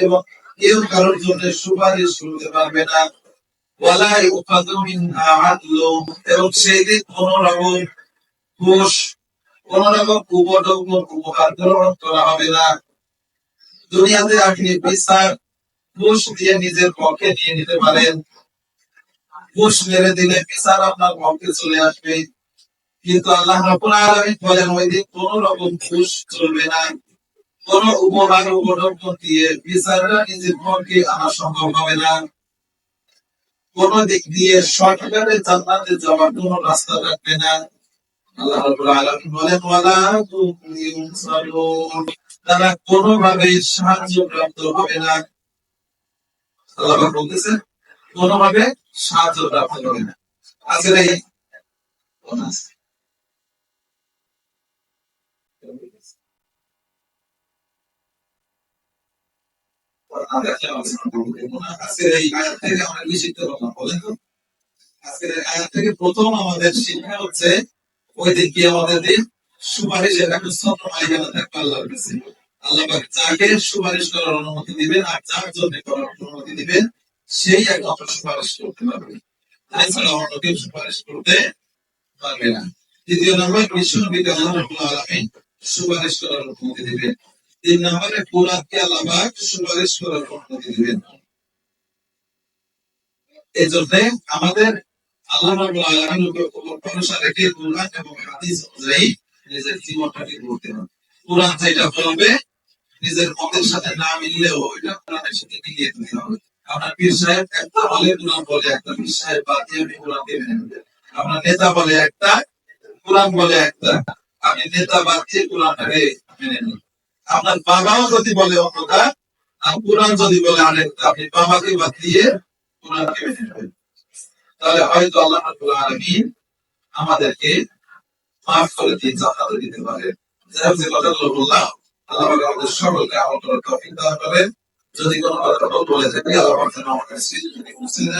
এবং কেউ কারোর জন্য সুপারিশ করতে পারবে না। এবং সেই দিন কোন রকম ঘুষ কোন রকম কুপটম্ব উপহার গ্রহণ করা হবে না। দুনিয়াতে আপনি বিচার, ঘুষ দিয়ে নিজের পক্ষে নিয়ে নিতে পারেন। ঘুষ মেরে দিলে বিচার আপনার পক্ষে চলে আসবে। কিন্তু আল্লাহ রাব্বুল আলামিন বলেন, ওই দিন কোন রকম ঘুষ চলবে না। কোন উপহার উপঢৌকন দিয়ে বিচারটা নিজের পক্ষে আনা সম্ভব হবে না। কোন দিক দিয়ে সরকারের জান্নাতে যাওয়ার কোন রাস্তা থাকবে না। হবে না। আল্লাহ পাক বলতেছেন, কোনোভাবে সাহায্য হবে না। আজকের যাকে সুপারিশ করার অনুমতি দিবেন আর যার জন্য করার অনুমতি দিবেন সেই একমাত্র সুপারিশ করতে পারবে এছাড়া অন্য কেউ সুপারিশ করতে পারবে না দ্বিতীয় নম্বর বিশ্ব আল্লাহ সুপারিশ করার অনুমতি দিবেন। নম্বরে কোরআনকে আল্লাহ সুপারিশ করার অনুমতি দিবেন। এই আমাদের কোরআন নিজের কোরআন মতের সাথে না মিললেও হবে। আপনার সাহেব একটা বলে, কোরআন বলে একটা সাহেব বাদ দিয়ে আপনার নেতা বলে একটা, কোরআন বলে একটা, আপনি নেতা বাদ দিয়ে কোরআনটাকে মেনে নেন আপনার বাবাও যদি বলে অন্যটা আর কোরআন যদি বলে আরেকটা আপনি বাবাকে বাদ দিয়ে কোরআনকে তাহলে হয়তো আল্লাহ রাব্বুল আলামিন আমাদেরকে মাফ করে দিয়ে জান্নাতে দিতে পারে। যে কথাগুলো বললাম, আল্লাহ আমাদের সকলকে আমল করার দান যদি কোনো কথা বলে থাকি, আল্লাহ পাক কাছে যদি মুসলিম